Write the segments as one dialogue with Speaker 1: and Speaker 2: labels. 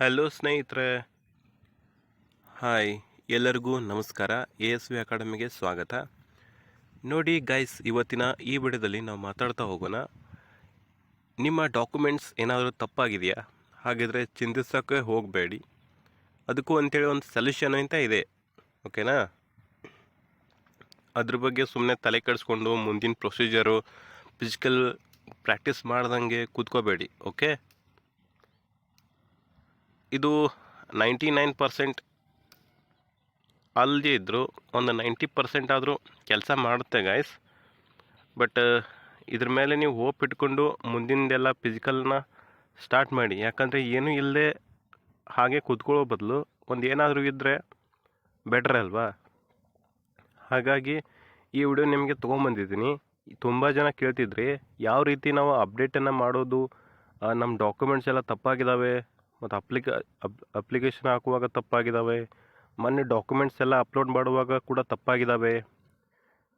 Speaker 1: Hello ಸ್ನೇಹಿತರೆ. Hi, ಎಲ್ಲರಿಗೂ ನಮಸ್ಕಾರ. ಎ ಎಸ್ ವಿ ಅಕಾಡೆಮಿಗೆ ಸ್ವಾಗತ. ನೋಡಿ ಗೈಸ್ ಇವತ್ತಿನ ಈ ವಿಡಿಯೋದಲ್ಲಿ ನಾವು ಮಾತಾಡ್ತಾ ಹೋಗೋಣ. ನಿಮ್ಮ ಡಾಕ್ಯುಮೆಂಟ್ಸ್ ಏನಾದರೂ ತಪ್ಪಾಗಿದೆಯಾ? ಹಾಗಿದ್ರೆ ಚಿಂತಿಸೋಕ್ಕೆ ಹೋಗಬೇಡಿ. ಅದಕ್ಕೂ ಅಂತೇಳಿ ಒಂದು ಸೊಲ್ಯೂಷನ್ ಅಂತ ಇದೆ. ಓಕೆನಾ ಅದ್ರ ಬಗ್ಗೆ ಸುಮ್ಮನೆ ತಲೆ ಕೆಡಿಸ್ಕೊಂಡು ಮುಂದಿನ ಪ್ರೊಸೀಜರು ಫಿಸಿಕಲ್ ಪ್ರಾಕ್ಟೀಸ್ ಮಾಡ್ದಂಗೆ ಕೂತ್ಕೋಬೇಡಿ. ಓಕೆ ಇದು ನೈಂಟಿ ನೈನ್ ಪರ್ಸೆಂಟ್ ಅಲ್ಲದೇ ಇದ್ದರೂ ಒಂದು ನೈಂಟಿ ಪರ್ಸೆಂಟ್ ಆದರೂ ಕೆಲಸ ಮಾಡುತ್ತೆ ಗಾಯ್ಸ್ ಬಟ್ ಇದ್ರ ಮೇಲೆ ನೀವು ಹೋಪ್ ಇಟ್ಕೊಂಡು ಮುಂದಿನದೆಲ್ಲ ಫಿಸಿಕಲ್ನ ಸ್ಟಾರ್ಟ್ ಮಾಡಿ. ಯಾಕಂದರೆ ಏನೂ ಇಲ್ಲದೆ ಹಾಗೆ ಕೂತ್ಕೊಳ್ಳೋ ಬದಲು ಒಂದು ಏನಾದರೂ ಇದ್ದರೆ ಬೆಟ್ರ್ ಅಲ್ವಾ? ಹಾಗಾಗಿ ಈ ವಿಡಿಯೋ ನಿಮಗೆ ತೊಗೊಂಬಂದಿದ್ದೀನಿ. ತುಂಬ ಜನ ಕೇಳ್ತಿದ್ರಿ, ಯಾವ ರೀತಿ ನಾವು ಅಪ್ಡೇಟನ್ನು ಮಾಡೋದು ನಮ್ಮ ಡಾಕ್ಯುಮೆಂಟ್ಸ್ ಎಲ್ಲ ತಪ್ಪಾಗಿದ್ದಾವೆ ಮತ್ತು ಅಪ್ಲಿಕ, ಅಪ್, ಅಪ್ಲಿಕೇಶನ್ ಹಾಕುವಾಗ ತಪ್ಪಾಗಿದ್ದಾವೆ, ಮೊನ್ನೆ ಡಾಕ್ಯುಮೆಂಟ್ಸ್ ಎಲ್ಲ ಅಪ್ಲೋಡ್ ಮಾಡುವಾಗ ಕೂಡ ತಪ್ಪಾಗಿದ್ದಾವೆ.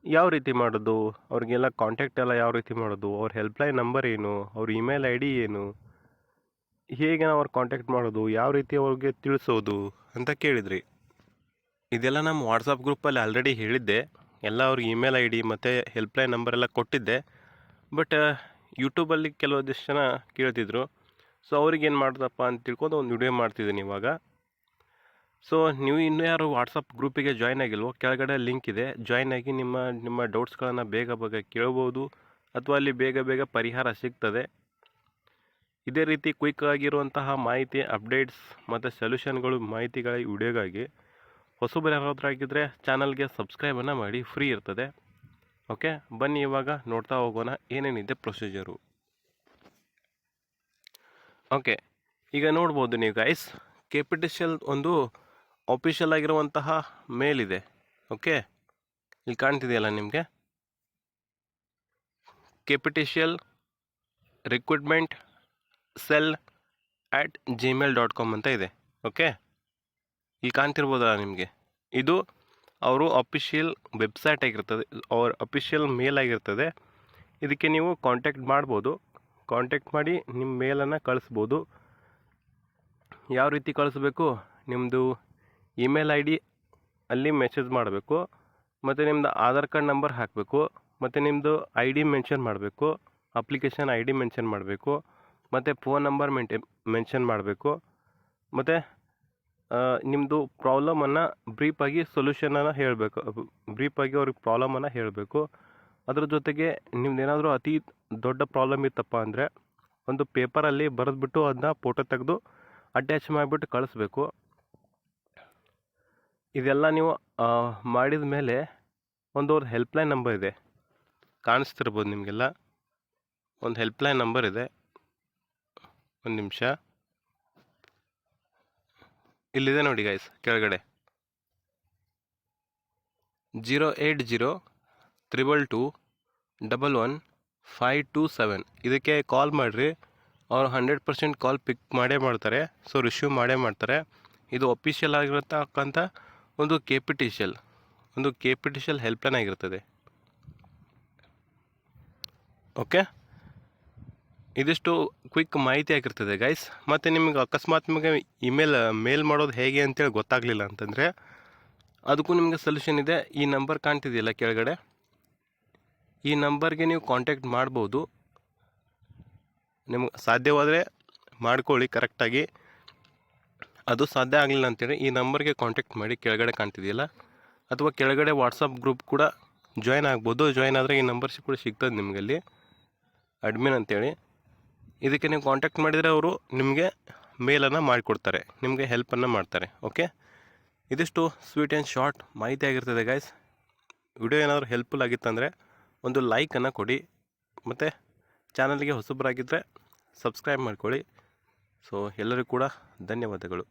Speaker 1: ಯಾವ ರೀತಿ ಮಾಡೋದು? ಅವ್ರಿಗೆಲ್ಲ ಕಾಂಟ್ಯಾಕ್ಟ್ ಎಲ್ಲ ಯಾವ ರೀತಿ ಮಾಡೋದು? ಅವ್ರ ಹೆಲ್ಪ್ಲೈನ್ ನಂಬರ್ ಏನು? ಅವ್ರ ಇಮೇಲ್ ಐ ಡಿ ಏನು? ಹೇಗೆ ನಾವು ಅವ್ರು ಕಾಂಟ್ಯಾಕ್ಟ್ ಮಾಡೋದು? ಯಾವ ರೀತಿ ಅವ್ರಿಗೆ ತಿಳಿಸೋದು ಅಂತ ಕೇಳಿದ್ರಿ. ಇದೆಲ್ಲ ನಮ್ಮ ವಾಟ್ಸಪ್ ಗ್ರೂಪಲ್ಲಿ ಆಲ್ರೆಡಿ ಹೇಳಿದ್ದೆ. ಎಲ್ಲ ಅವ್ರ ಇಮೇಲ್ ಐ ಡಿ ಮತ್ತು ಹೆಲ್ಪ್ಲೈನ್ ನಂಬರ್ ಎಲ್ಲ ಕೊಟ್ಟಿದ್ದೆ. ಬಟ್ ಯೂಟ್ಯೂಬಲ್ಲಿ ಕೆಲವೊಂದಿಷ್ಟು ಜನ ಕೇಳ್ತಿದ್ರು. ಸೊ ಅವ್ರಿಗೆ ಏನು ಮಾಡ್ದಪ್ಪ ಅಂತ ತಿಳ್ಕೊಂಡು ಒಂದು ವಿಡಿಯೋ ಮಾಡ್ತಿದ್ದೀನಿ ಇವಾಗ. ಸೊ ನೀವು ಇನ್ನೂ ಯಾರು ವಾಟ್ಸಪ್ ಗ್ರೂಪಿಗೆ ಜಾಯ್ನ್ ಆಗಿಲ್ವೋ, ಕೆಳಗಡೆ ಲಿಂಕ್ ಇದೆ. ಜಾಯ್ನ್ ಆಗಿ ನಿಮ್ಮ ನಿಮ್ಮ ಡೌಟ್ಸ್ಗಳನ್ನು ಬೇಗ ಬೇಗ ಕೇಳ್ಬೋದು ಅಥವಾ ಅಲ್ಲಿ ಬೇಗ ಬೇಗ ಪರಿಹಾರ ಸಿಗ್ತದೆ. ಇದೇ ರೀತಿ ಕ್ವಿಕ್ ಆಗಿರುವಂತಹ ಮಾಹಿತಿ ಅಪ್ಡೇಟ್ಸ್ ಮತ್ತು ಸೊಲ್ಯೂಷನ್ಗಳು ಮಾಹಿತಿಗಳ ವಿಡಿಯೋಗಾಗಿ ಹೊಸಬರು ಯಾರಾದರೂ ಆಗಿದ್ದರೆ ಚಾನಲ್ಗೆ ಸಬ್ಸ್ಕ್ರೈಬನ್ನು ಮಾಡಿ ಫ್ರೀ ಇರ್ತದೆ. ಓಕೆ ಬನ್ನಿ ಇವಾಗ ನೋಡ್ತಾ ಹೋಗೋಣ ಏನೇನಿದೆ ಪ್ರೊಸೀಜರು ಓಕೆ, ಈಗ ನೋಡ್ಬೋದು ನೀವು ಗೈಸ್ ಕೆಪಿಟಿಷಿಯಲ್ ಒಂದು ಆಫಿಷಿಯಲ್ ಆಗಿರುವಂತಹ ಮೇಲ್ ಇದೆ ಓಕೆ? ಇಲ್ಲಿ ಕಾಣ್ತಿದೆಯಲ್ಲ ನಿಮಗೆ? KPTCL recruitment cell at gmail dot com ಅಂತ ಇದೆ, ಓಕೆ? ಇಲ್ಲಿ ಕಾಣ್ತಿರ್ಬೋದಲ್ಲ ನಿಮಗೆ? ಇದು ಅವರು ಅಫಿಷಿಯಲ್ ವೆಬ್ಸೈಟ್ ಆಗಿರ್ತದೆ, ಅವ್ರ ಅಫಿಷಿಯಲ್ ಮೇಲ್ ಆಗಿರ್ತದೆ. ಇದಕ್ಕೆ ನೀವು ಕಾಂಟ್ಯಾಕ್ಟ್ ಮಾಡ್ಬೋದು. ಕಾಂಟ್ಯಾಕ್ಟ್ ಮಾಡಿ ನಿಮ್ಮ ಮೇಲನ್ನು ಕಳಿಸ್ಬೋದು. ಯಾವ ರೀತಿ ಕಳಿಸ್ಬೇಕು? ನಿಮ್ಮದು ಇಮೇಲ್ ಐ ಡಿ ಅಲ್ಲಿ ಮೆಸೇಜ್ ಮಾಡಬೇಕು. ಮತ್ತು ನಿಮ್ಮದು ಆಧಾರ್ ಕಾರ್ಡ್ ನಂಬರ್ ಹಾಕಬೇಕು. ಮತ್ತು ನಿಮ್ಮದು ಐ ಡಿ ಮೆನ್ಷನ್ ಮಾಡಬೇಕು. ಅಪ್ಲಿಕೇಶನ್ ಐ ಡಿ ಮೆನ್ಷನ್ ಮಾಡಬೇಕು. ಮತ್ತು ಫೋನ್ ನಂಬರ್ ಮೆಂಟೆ ಮೆನ್ಷನ್ ಮಾಡಬೇಕು. ಮತ್ತು ನಿಮ್ಮದು ಪ್ರಾಬ್ಲಮನ್ನು ಬ್ರೀಫಾಗಿ ಸೊಲ್ಯೂಷನನ್ನು ಹೇಳಬೇಕು. ಬ್ರೀಫಾಗಿ ಅವ್ರಿಗೆ ಪ್ರಾಬ್ಲಮನ್ನು ಹೇಳಬೇಕು. ಅದ್ರ ಜೊತೆಗೆ ನಿಮ್ದೇನಾದರೂ ಅತಿ ದೊಡ್ಡ ಪ್ರಾಬ್ಲಮ್ ಇತ್ತಪ್ಪ ಅಂದರೆ ಒಂದು ಪೇಪರಲ್ಲಿ ಬರೆದ್ಬಿಟ್ಟು ಅದನ್ನ ಫೋಟೋ ತೆಗೆದು ಅಟ್ಯಾಚ್ ಮಾಡಿಬಿಟ್ಟು ಕಳಿಸ್ಬೇಕು. ಇದೆಲ್ಲ ನೀವು ಮಾಡಿದ ಮೇಲೆ ಒಂದು ಅವ್ರ ಹೆಲ್ಪ್ಲೈನ್ ನಂಬರ್ ಇದೆ. ಕಾಣಿಸ್ತಿರ್ಬೋದು ನಿಮಗೆಲ್ಲ. ಒಂದು ಹೆಲ್ಪ್ಲೈನ್ ನಂಬರ್ ಇದೆ. ಒಂದು ನಿಮಿಷ. ಇಲ್ಲಿದೆ ನೋಡಿ ಗೈಸ್ ಕೆಳಗಡೆ. Zero eight zero triple two double one five two seven ಇದಕ್ಕೆ ಕಾಲ್ ಮಾಡಿರಿ. ಅವ್ರು ಹಂಡ್ರೆಡ್ ಪರ್ಸೆಂಟ್ ಕಾಲ್ ಪಿಕ್ ಮಾಡೇ ಮಾಡ್ತಾರೆ. ಸೊ ರಿಸೀವ್ ಮಾಡೇ ಮಾಡ್ತಾರೆ. ಇದು ಒಫಿಷಿಯಲ್ ಆಗಿರತಕ್ಕಂಥ ಒಂದು ಕೆ ಪಿ ಟಿ ಶಿಯಲ್ ಒಂದು K P T C L helpline ಆಗಿರ್ತದೆ. ಓಕೆ ಇದಿಷ್ಟು ಕ್ವಿಕ್ ಮಾಹಿತಿ ಆಗಿರ್ತದೆ ಗೈಸ್ ಮತ್ತು ನಿಮಗೆ ಅಕಸ್ಮಾತ್ ನಿಮಗೆ ಇಮೇಲ್ ಮೇಲ್ ಮಾಡೋದು ಹೇಗೆ ಅಂತೇಳಿ ಗೊತ್ತಾಗಲಿಲ್ಲ ಅಂತಂದರೆ, ಅದಕ್ಕೂ ನಿಮಗೆ ಸೊಲ್ಯೂಷನ್ ಇದೆ. ಈ ನಂಬರ್ ಕಾಣ್ತಿದೆಯಲ್ಲ ಕೆಳಗಡೆ? ಈ ನಂಬರ್ಗೆ ನೀವು ಕಾಂಟ್ಯಾಕ್ಟ್ ಮಾಡ್ಬೋದು. ನಿಮ್ಗೆ ಸಾಧ್ಯವಾದರೆ ಮಾಡ್ಕೊಳ್ಳಿ ಕರೆಕ್ಟಾಗಿ ಅದು ಸಾಧ್ಯ ಆಗಲಿಲ್ಲ ಅಂತೇಳಿ ಈ ನಂಬರ್ಗೆ ಕಾಂಟ್ಯಾಕ್ಟ್ ಮಾಡಿ ಕೆಳಗಡೆ ಕಾಣ್ತಿದೆಯಲ್ಲ? ಅಥವಾ ಕೆಳಗಡೆ ವಾಟ್ಸಪ್ ಗ್ರೂಪ್ ಕೂಡ ಜಾಯ್ನ್ ಆಗ್ಬೋದು. ಜಾಯ್ನ್ ಆದರೆ ಈ ನಂಬರ್ ಕೂಡ ಸಿಗ್ತದೆ ನಿಮಗಲ್ಲಿ ಅಡ್ಮಿನ್ ಅಂತೇಳಿ. ಇದಕ್ಕೆ ನೀವು ಕಾಂಟ್ಯಾಕ್ಟ್ ಮಾಡಿದರೆ ಅವರು ನಿಮಗೆ ಮೇಲನ್ನು ಮಾಡಿಕೊಡ್ತಾರೆ. ನಿಮಗೆ ಹೆಲ್ಪನ್ನು ಮಾಡ್ತಾರೆ. ಓಕೆ ಇದಿಷ್ಟು ಸ್ವೀಟ್ ಆ್ಯಂಡ್ ಶಾರ್ಟ್ ಮಾಹಿತಿ ಆಗಿರ್ತದೆ ಗಾಯ್ಸ್ ವಿಡಿಯೋ ಏನಾದರೂ ಹೆಲ್ಪ್ಫುಲ್ ಆಗಿತ್ತಂದರೆ ಒಂದು ಲೈಕನ್ನು ಕೊಡಿ. ಮತ್ತು ಚಾನಲ್ಗೆ ಹೊಸಬರಾಗಿದ್ದರೆ ಸಬ್ಸ್ಕ್ರೈಬ್ ಮಾಡ್ಕೊಳ್ಳಿ. ಸೊ ಎಲ್ಲರಿಗೂ ಕೂಡ ಧನ್ಯವಾದಗಳು.